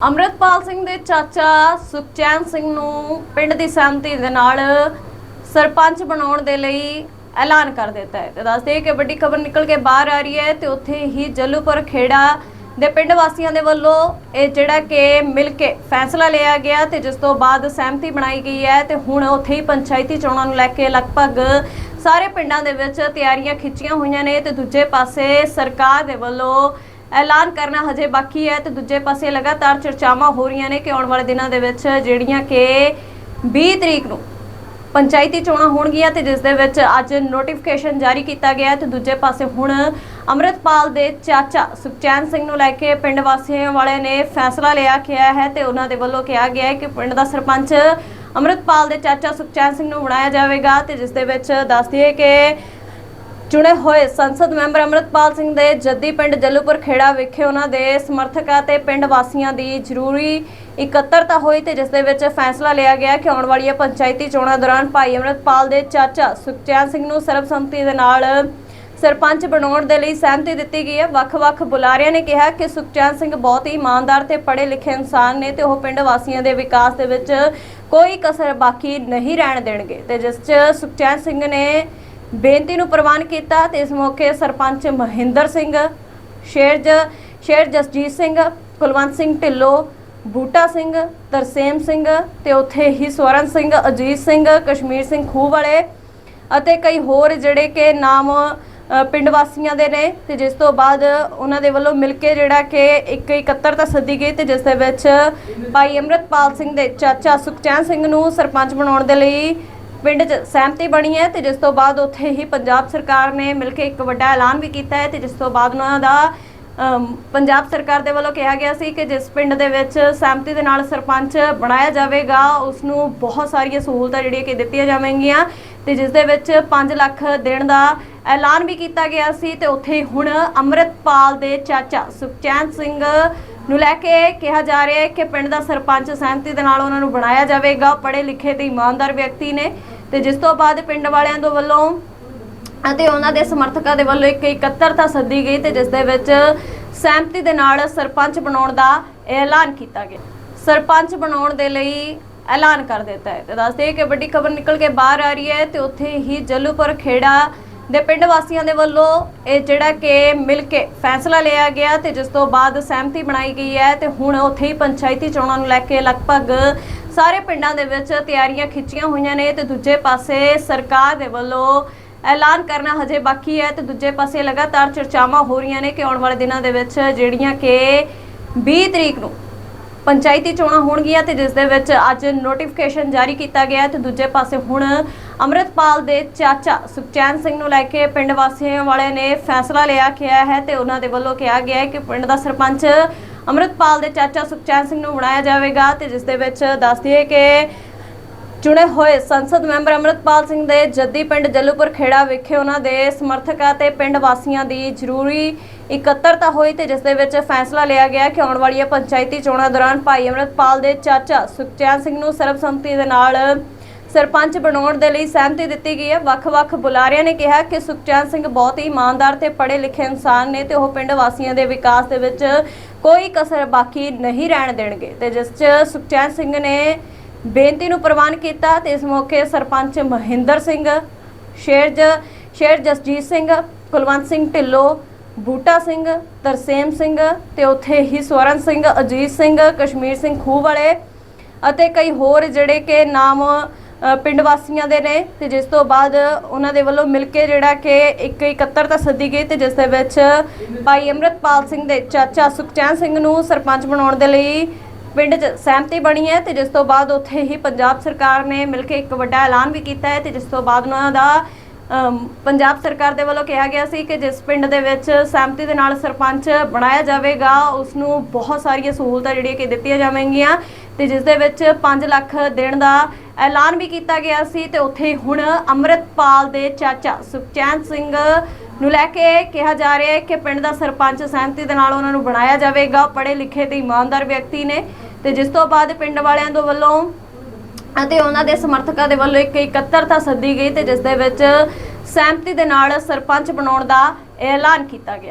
ਅੰਮ੍ਰਿਤਪਾਲ ਸਿੰਘ ਦੇ ਚਾਚਾ ਸੁਖਚੈਨ ਸਿੰਘ ਨੂੰ ਪਿੰਡ ਦੀ ਸਹਿਮਤੀ ਦੇ ਨਾਲ ਸਰਪੰਚ ਬਣਾਉਣ ਦੇ ਲਈ ਐਲਾਨ ਕਰ ਦਿੱਤਾ ਹੈ। ਤੇ ਦੱਸਦੇ ਕਿ ਵੱਡੀ ਖਬਰ ਨਿਕਲ ਕੇ ਬਾਹਰ ਆ ਰਹੀ ਹੈ ਤੇ ਉੱਥੇ ਹੀ ਜੱਲੂਪੁਰ ਖੇੜਾ ਦੇ ਪਿੰਡ ਵਾਸੀਆਂ ਦੇ ਵੱਲੋਂ ਇਹ ਜਿਹੜਾ ਕਿ ਮਿਲ ਕੇ ਫੈਸਲਾ ਲਿਆ ਗਿਆ ਤੇ ਜਿਸ ਤੋਂ ਬਾਅਦ ਸਹਿਮਤੀ ਬਣਾਈ ਗਈ ਹੈ ਤੇ ਹੁਣ ਉੱਥੇ ਹੀ ਪੰਚਾਇਤੀ ਚੋਣਾਂ ਨੂੰ ਲੈ ਕੇ ਲਗਭਗ ਸਾਰੇ ਪਿੰਡਾਂ ਦੇ ਵਿੱਚ ਤਿਆਰੀਆਂ ਖਿੱਚੀਆਂ ਹੋਈਆਂ ਨੇ ਤੇ ਦੂਜੇ ਪਾਸੇ ਸਰਕਾਰ ਦੇ ਵੱਲੋਂ ਐਲਾਨ ਕਰਨਾ ਹਜੇ ਬਾਕੀ ਹੈ ਤੇ ਦੂਜੇ ਪਾਸੇ ਲਗਾਤਾਰ ਚਰਚਾਵਾਂ ਹੋ ਰਹੀਆਂ ਨੇ ਕਿ ਆਉਣ ਵਾਲੇ ਦਿਨਾਂ ਦੇ ਵਿੱਚ ਜਿਹੜੀਆਂ ਕਿ 20 ਤਰੀਕ ਨੂੰ ਪੰਚਾਇਤੀ ਚੋਣਾਂ ਹੋਣਗੀਆਂ ਤੇ ਜਿਸ ਦੇ ਵਿੱਚ ਅੱਜ ਨੋਟੀਫਿਕੇਸ਼ਨ ਜਾਰੀ ਕੀਤਾ ਗਿਆ ਹੈ ਤੇ ਦੂਜੇ ਪਾਸੇ ਹੁਣ ਅੰਮ੍ਰਿਤਪਾਲ ਦੇ ਚਾਚਾ ਸੁਖਚੈਨ ਸਿੰਘ ਨੂੰ ਲੈ ਕੇ ਪਿੰਡ ਵਾਸੀਆਂ ਵਾਲਿਆਂ ਨੇ ਫੈਸਲਾ ਲਿਆ ਗਿਆ ਹੈ ਤੇ ਉਹਨਾਂ ਦੇ ਵੱਲੋਂ ਕਿਹਾ ਗਿਆ ਹੈ ਕਿ ਪਿੰਡ ਦਾ ਸਰਪੰਚ ਅੰਮ੍ਰਿਤਪਾਲ ਦੇ ਚਾਚਾ ਸੁਖਚੈਨ ਸਿੰਘ ਨੂੰ ਬਣਾਇਆ ਜਾਵੇਗਾ ਤੇ ਜਿਸ ਦੇ ਵਿੱਚ ਦੱਸ ਦਈਏ ਕਿ ਚੁਣੇ ਹੋਏ ਸੰਸਦ ਮੈਂਬਰ ਅਮਰਤਪਾਲ ਸਿੰਘ ਦੇ ਜੱਦੀ ਪਿੰਡ ਜੱਲੂਪੁਰ ਖੇੜਾ ਵਿਖੇ ਉਹਨਾਂ ਦੇ ਸਮਰਥਕਾਂ ਤੇ ਪਿੰਡ ਵਾਸੀਆਂ ਦੀ ਜ਼ਰੂਰੀ ਇਕੱਤਰਤਾ ਹੋਈ ਤੇ ਜਿਸ ਦੇ ਵਿੱਚ ਫੈਸਲਾ ਲਿਆ ਗਿਆ ਕਿ ਆਉਣ ਵਾਲੀਆਂ ਪੰਚਾਇਤੀ ਚੋਣਾਂ ਦੌਰਾਨ ਭਾਈ ਅਮਰਤਪਾਲ ਦੇ ਚਾਚਾ ਸੁਖਚੈਨ ਸਿੰਘ ਨੂੰ ਸਰਬਸੰਮਤੀ ਦੇ ਨਾਲ ਸਰਪੰਚ ਬਣਾਉਣ ਦੇ ਲਈ ਸਹਿਮਤੀ ਦਿੱਤੀ ਗਈ ਹੈ। ਵੱਖ-ਵੱਖ ਬੁਲਾਰਿਆਂ ਨੇ ਕਿਹਾ ਕਿ ਸੁਖਚੈਨ ਸਿੰਘ ਬਹੁਤ ਹੀ ਇਮਾਨਦਾਰ ਤੇ ਪੜ੍ਹੇ ਲਿਖੇ ਇਨਸਾਨ ਨੇ ਤੇ ਉਹ ਪਿੰਡ ਵਾਸੀਆਂ ਦੇ ਵਿਕਾਸ ਦੇ ਵਿੱਚ ਕੋਈ ਕਸਰ ਬਾਕੀ ਨਹੀਂ ਰਹਿਣ ਦੇਣਗੇ ਤੇ ਜਿਸ 'ਚ ਸੁਖਚੈਨ ਸਿੰਘ ਨੇ ਬੇਨਤੀ ਨੂੰ ਪ੍ਰਵਾਨ ਕੀਤਾ ਤੇ ਇਸ ਮੌਕੇ ਸਰਪੰਚ ਮਹਿੰਦਰ ਸਿੰਘ, ਸ਼ੇਰਜ, ਸ਼ੇਰ ਜਸਜੀਤ ਸਿੰਘ, ਕੁਲਵੰਤ ਸਿੰਘ ਢਿੱਲੋਂ, ਬੂਟਾ ਸਿੰਘ, ਤਰਸੇਮ ਸਿੰਘ ਤੇ ਉੱਥੇ ਹੀ ਸਵਰਨ ਸਿੰਘ, ਅਜੀਤ ਸਿੰਘ, ਕਸ਼ਮੀਰ ਸਿੰਘ ਖੂਹ ਵਾਲੇ ਅਤੇ ਕਈ ਹੋਰ ਜਿਹੜੇ ਕਿ ਨਾਮ ਪਿੰਡ ਵਾਸੀਆਂ ਦੇ ਨੇ ਤੇ ਜਿਸ ਤੋਂ ਬਾਅਦ ਉਹਨਾਂ ਦੇ ਵੱਲੋਂ ਮਿਲ ਕੇ ਜਿਹੜਾ ਕਿ ਇੱਕ ਇਕੱਤਰਤਾ ਸੱਦੀ ਗਈ ਤੇ ਜਿਸ ਦੇ ਵਿੱਚ ਭਾਈ ਅਮਰਤਪਾਲ ਸਿੰਘ ਦੇ ਚਾਚਾ ਸੁਖਚੈਨ ਸਿੰਘ ਨੂੰ ਸਰਪੰਚ ਬਣਾਉਣ ਦੇ ਲਈ ਪਿੰਡ 'ਚ ਸਹਿਮਤੀ ਬਣੀ ਹੈ ਤੇ ਜਿਸ ਤੋਂ ਬਾਅਦ ਉੱਥੇ ਹੀ ਪੰਜਾਬ ਸਰਕਾਰ ਨੇ ਮਿਲ ਕੇ ਇੱਕ ਵੱਡਾ ਐਲਾਨ ਵੀ ਕੀਤਾ ਹੈ ਤੇ ਜਿਸ ਤੋਂ ਬਾਅਦ ਉਹਨਾਂ ਦਾ ਪੰਜਾਬ ਸਰਕਾਰ ਦੇ ਵੱਲੋਂ ਕਿਹਾ ਗਿਆ ਸੀ ਕਿ ਜਿਸ ਪਿੰਡ ਦੇ ਵਿੱਚ ਸਹਿਮਤੀ ਦੇ ਨਾਲ ਸਰਪੰਚ ਬਣਾਇਆ ਜਾਵੇਗਾ ਉਸ ਨੂੰ ਬਹੁਤ ਸਾਰੀਆਂ ਸਹੂਲਤਾਂ ਜਿਹੜੀਆਂ ਕਿ ਦਿੱਤੀਆਂ ਜਾਵੇਗੀਆਂ ਤੇ ਜਿਸ ਦੇ ਵਿੱਚ 5 ਲੱਖ ਦੇਣ ਦਾ ਐਲਾਨ ਵੀ ਕੀਤਾ ਗਿਆ ਸੀ ਤੇ ਉੱਥੇ ਹੁਣ ਅੰਮ੍ਰਿਤਪਾਲ ਦੇ ਚਾਚਾ ਸੁਖਚੈਨ ਸਿੰਘ ਨੂੰ ਲੈ ਕੇ ਕਿਹਾ ਜਾ ਰਿਹਾ ਹੈ ਕਿ ਪਿੰਡ ਦਾ ਸਰਪੰਚ ਸਹਿਮਤੀ ਦੇ ਨਾਲ ਉਹਨਾਂ ਨੂੰ ਬਣਾਇਆ ਜਾਵੇਗਾ, ਪੜ੍ਹੇ ਲਿਖੇ ਤੇ ਇਮਾਨਦਾਰ ਵਿਅਕਤੀ ਨੇ ਤੇ ਜਿਸ ਤੋਂ ਬਾਅਦ ਪਿੰਡ ਵਾਲਿਆਂ ਦੇ ਵੱਲੋਂ ਅਤੇ ਉਹਨਾਂ ਦੇ ਸਮਰਥਕਾਂ ਦੇ ਵੱਲੋਂ ਇੱਕ ਇਕੱਤਰਤਾ ਸੱਦੀ ਗਈ ਤੇ ਜਿਸ ਦੇ ਵਿੱਚ ਸਹਿਮਤੀ ਦੇ ਨਾਲ ਸਰਪੰਚ ਬਣਾਉਣ ਦਾ ਐਲਾਨ ਕੀਤਾ ਗਿਆ। ਸਰਪੰਚ ਬਣਾਉਣ ਦੇ ਲਈ ਐਲਾਨ ਕਰ ਦਿੱਤਾ ਹੈ। ਤੇ ਦੱਸਦੇ ਕਿ ਵੱਡੀ ਖਬਰ ਨਿਕਲ ਕੇ ਬਾਹਰ ਆ ਰਹੀ ਹੈ ਤੇ ਉੱਥੇ ਹੀ ਜਲੂਪੁਰ ਖੇੜਾ ਦੇ ਪਿੰਡ ਵਾਸੀਆਂ ਦੇ ਵੱਲੋਂ ਇਹ ਜਿਹੜਾ ਕਿ ਮਿਲ ਕੇ ਫੈਸਲਾ ਲਿਆ ਗਿਆ ਤੇ ਜਿਸ ਤੋਂ ਬਾਅਦ ਸਹਿਮਤੀ ਬਣਾਈ ਗਈ ਹੈ ਤੇ ਹੁਣ ਉੱਥੇ ਹੀ ਪੰਚਾਇਤੀ ਚੋਣਾਂ ਨੂੰ ਲੈ ਕੇ ਲਗਭਗ ਸਾਰੇ ਪਿੰਡਾਂ ਦੇ ਵਿੱਚ ਤਿਆਰੀਆਂ ਖਿੱਚੀਆਂ ਹੋਈਆਂ ਨੇ ਤੇ ਦੂਜੇ ਪਾਸੇ ਸਰਕਾਰ ਦੇ ਵੱਲੋਂ ਐਲਾਨ ਕਰਨਾ ਹਜੇ ਬਾਕੀ ਹੈ ਤੇ ਦੂਜੇ ਪਾਸੇ ਲਗਾਤਾਰ ਚਰਚਾਵਾਂ ਹੋ ਰਹੀਆਂ ਨੇ ਕਿ ਆਉਣ ਵਾਲੇ ਦਿਨਾਂ ਦੇ ਵਿੱਚ ਜਿਹੜੀਆਂ ਕਿ 20 ਤਰੀਕ ਨੂੰ ਪੰਚਾਇਤੀ ਚੋਣਾਂ ਹੋਣਗੀਆਂ ਤੇ ਜਿਸ ਦੇ ਵਿੱਚ ਅੱਜ ਨੋਟੀਫਿਕੇਸ਼ਨ ਜਾਰੀ ਕੀਤਾ ਗਿਆ ਹੈ ਤੇ ਦੂਜੇ ਪਾਸੇ ਹੁਣ ਅੰਮ੍ਰਿਤਪਾਲ ਦੇ ਚਾਚਾ ਸੁਖਚੈਨ ਸਿੰਘ ਨੂੰ ਲੈ ਕੇ ਪਿੰਡ ਵਾਸੀਆਂ ਵਾਲਿਆਂ ਨੇ ਫੈਸਲਾ ਲਿਆ ਗਿਆ ਹੈ ਤੇ ਉਹਨਾਂ ਦੇ ਵੱਲੋਂ ਕਿਹਾ ਗਿਆ ਹੈ ਕਿ ਪਿੰਡ ਦਾ ਸਰਪੰਚ ਅੰਮ੍ਰਿਤਪਾਲ ਦੇ ਚਾਚਾ ਸੁਖਚੈਨ ਸਿੰਘ ਨੂੰ ਬਣਾਇਆ ਜਾਵੇਗਾ ਤੇ ਜਿਸ ਦੇ ਵਿੱਚ ਦੱਸ ਦਈਏ ਕਿ ਚੁਣੇ ਹੋਏ ਸੰਸਦ ਮੈਂਬਰ ਅਮਰਤਪਾਲ ਸਿੰਘ ਦੇ ਜੱਦੀ ਪਿੰਡ ਜੱਲੂਪੁਰ ਖੇੜਾ ਵਿਖੇ ਉਹਨਾਂ ਦੇ ਸਮਰਥਕਾਂ ਤੇ ਪਿੰਡ ਵਾਸੀਆਂ ਦੀ ਜ਼ਰੂਰੀ ਇਕੱਤਰਤਾ ਹੋਈ ਤੇ ਜਿਸ ਦੇ ਵਿੱਚ ਫੈਸਲਾ ਲਿਆ ਗਿਆ ਕਿ ਆਉਣ ਵਾਲੀਆਂ ਪੰਚਾਇਤੀ ਚੋਣਾਂ ਦੌਰਾਨ ਭਾਈ ਅਮਰਤਪਾਲ ਦੇ ਚਾਚਾ ਸੁਖਚੈਨ ਸਿੰਘ ਨੂੰ ਸਰਬਸੰਮਤੀ ਦੇ ਨਾਲ ਸਰਪੰਚ ਬਣਾਉਣ ਦੇ ਲਈ ਸਹਿਮਤੀ ਦਿੱਤੀ ਗਈ ਹੈ। ਵੱਖ-ਵੱਖ ਬੁਲਾਰਿਆਂ ਨੇ ਕਿਹਾ ਕਿ ਸੁਖਚੈਨ ਸਿੰਘ ਬਹੁਤ ਹੀ ਇਮਾਨਦਾਰ ਤੇ ਪੜ੍ਹੇ ਲਿਖੇ ਇਨਸਾਨ ਨੇ ਤੇ ਉਹ ਪਿੰਡ ਵਾਸੀਆਂ ਦੇ ਵਿਕਾਸ ਦੇ ਵਿੱਚ ਕੋਈ ਕਸਰ ਬਾਕੀ ਨਹੀਂ ਰਹਿਣ ਦੇਣਗੇ। ਤੇ ਜਿਸ 'ਚ ਸੁਖਚੈਨ ਸਿੰਘ ਨੇ ਬੇਨਤੀ ਨੂੰ ਪ੍ਰਵਾਨ ਕੀਤਾ ਤੇ ਇਸ ਮੌਕੇ ਸਰਪੰਚ ਮਹਿੰਦਰ ਸਿੰਘ, ਸ਼ੇਰਜ, ਸ਼ੇਰ ਜਸਜੀਤ ਸਿੰਘ, ਕੁਲਵੰਤ ਸਿੰਘ ਢਿੱਲੋਂ, ਬੂਟਾ ਸਿੰਘ, ਤਰਸੇਮ ਸਿੰਘ ਤੇ ਉੱਥੇ ਹੀ ਸਵਰਨ ਸਿੰਘ, ਅਜੀਤ ਸਿੰਘ, ਕਸ਼ਮੀਰ ਸਿੰਘ ਖੂਹ ਵਾਲੇ ਅਤੇ ਕਈ ਹੋਰ ਜਿਹੜੇ ਕਿ ਨਾਮ ਪਿੰਡ ਵਾਸੀਆਂ ਦੇ ਨੇ ਤੇ ਜਿਸ ਤੋਂ ਬਾਅਦ ਉਹਨਾਂ ਦੇ ਵੱਲੋਂ ਮਿਲ ਕੇ ਜਿਹੜਾ ਕਿ ਇੱਕ ਇਕੱਤਰਤਾ ਸੱਦੀ ਗਈ ਤੇ ਜਿਸ ਦੇ ਵਿੱਚ ਭਾਈ ਅਮਰਤਪਾਲ ਸਿੰਘ ਦੇ ਚਾਚਾ ਸੁਖਚੈਨ ਸਿੰਘ ਨੂੰ ਸਰਪੰਚ ਬਣਾਉਣ ਦੇ ਲਈ ਪਿੰਡ 'ਚ ਸਹਿਮਤੀ ਬਣੀ ਹੈ ਤੇ ਜਿਸ ਤੋਂ ਬਾਅਦ ਉੱਥੇ ਹੀ ਪੰਜਾਬ ਸਰਕਾਰ ਨੇ ਮਿਲ ਕੇ ਇੱਕ ਵੱਡਾ ਐਲਾਨ ਵੀ ਕੀਤਾ ਹੈ ਤੇ ਜਿਸ ਤੋਂ ਬਾਅਦ ਉਹਨਾਂ ਦਾ ਪੰਜਾਬ ਸਰਕਾਰ ਦੇ ਵੱਲੋਂ ਕਿਹਾ ਗਿਆ ਸੀ ਕਿ ਜਿਸ ਪਿੰਡ ਦੇ ਵਿੱਚ ਸਹਿਮਤੀ ਦੇ ਨਾਲ ਸਰਪੰਚ ਬਣਾਇਆ ਜਾਵੇਗਾ ਉਸ ਨੂੰ ਬਹੁਤ ਸਾਰੀਆਂ ਸਹੂਲਤਾਂ ਜਿਹੜੀਆਂ ਕਿ ਦਿੱਤੀਆਂ ਜਾਵੇਗੀਆਂ ਤੇ ਜਿਸ ਦੇ ਵਿੱਚ 5 ਲੱਖ ਦੇਣ ਦਾ ਐਲਾਨ ਵੀ ਕੀਤਾ ਗਿਆ ਸੀ ਤੇ ਉੱਥੇ ਹੁਣ ਅੰਮ੍ਰਿਤਪਾਲ ਦੇ ਚਾਚਾ ਸੁਖਚੈਨ ਸਿੰਘ ਨੂੰ ਲੈ ਕੇ ਕਿਹਾ ਜਾ ਰਿਹਾ ਹੈ ਕਿ ਪਿੰਡ ਦਾ ਸਰਪੰਚ ਸਹਿਮਤੀ ਦੇ ਨਾਲ ਉਹਨਾਂ ਨੂੰ ਬਣਾਇਆ ਜਾਵੇਗਾ, ਪੜ੍ਹੇ ਲਿਖੇ ਤੇ ਇਮਾਨਦਾਰ ਵਿਅਕਤੀ ਨੇ ਤੇ ਜਿਸ ਤੋਂ ਬਾਅਦ ਪਿੰਡ ਵਾਲਿਆਂ ਦੇ ਵੱਲੋਂ ਅਤੇ ਉਹਨਾਂ ਦੇ ਸਮਰਥਕਾਂ ਦੇ ਵੱਲੋਂ ਇੱਕ ਇਕੱਤਰਤਾ ਸੱਦੀ ਗਈ ਤੇ ਜਿਸ ਦੇ ਵਿੱਚ ਸਹਿਮਤੀ ਦੇ ਨਾਲ ਸਰਪੰਚ ਬਣਾਉਣ ਦਾ ਐਲਾਨ ਕੀਤਾ ਗਿਆ।